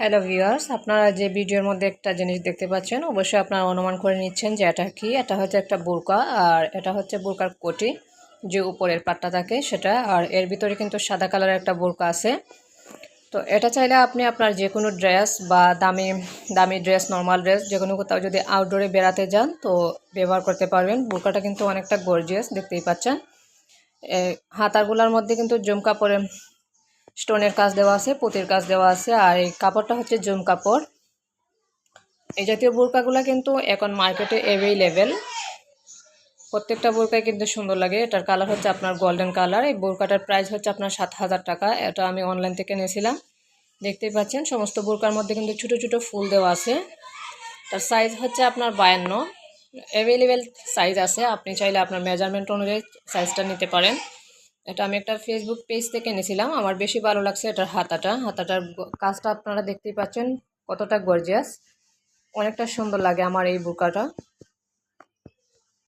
Hello viewers, আপনারা যে ভিডিওর মধ্যে একটা জিনিস দেখতে পাচ্ছেন, অবশ্যই আপনারা অনুমান করে নিচ্ছেন যে এটা কি। এটা হচ্ছে একটা বোরকা, আর এটা হচ্ছে বোরকার কোটি যে উপরের পাটটা থাকে সেটা, আর এর ভিতরে কিন্তু সাদা কালারের একটা বোরকা আছে। তো এটা চাইলে আপনি আপনার যে কোনো ড্রেস বা দামি দামি ড্রেস, নর্মাল ড্রেস যে কোনো কোথাও যদি আউটডোরে বেড়াতে যান, তো ব্যবহার করতে পারবেন। বোরকাটা কিন্তু অনেকটা গর্জিয়াস দেখতেই পাচ্ছেন। হাতারগুলার মধ্যে কিন্তু জুম কাপড়ে স্টোনের কাজ দেওয়া আছে, পুঁতির কাজ দেওয়া আছে, আর এই কাপড়টা হচ্ছে জুম কাপড়। এই জাতীয় বোরকাগুলো কিন্তু এখন মার্কেটে অ্যাভেলেবেল প্রত্যেকটা বোরকাই কিন্তু সুন্দর লাগে। এটার কালার হচ্ছে আপনার গোল্ডেন কালার এই বোরকাটার প্রাইস হচ্ছে আপনার সাত হাজার টাকা। এটা আমি অনলাইন থেকে নিয়েছিলাম দেখতেই পাচ্ছেন, সমস্ত বোরকার মধ্যে কিন্তু ছোটো ছোটো ফুল দেওয়া আছে। তার সাইজ হচ্ছে আপনার বায়ান্ন। অ্যাভেলেবেল সাইজ আছে। আপনি চাইলে আপনার মেজারমেন্ট অনুযায়ী সাইজটা নিতে পারেন। এটা আমি একটা ফেসবুক পেজ থেকে এনেছিলাম। আমার বেশি ভালো লাগছে এটার হাতাটা। হাতাটার কাজটা আপনারা দেখতেই পাচ্ছেন কতটা গর্জিয়াস অনেকটা সুন্দর লাগে আমার এই বুকাটা।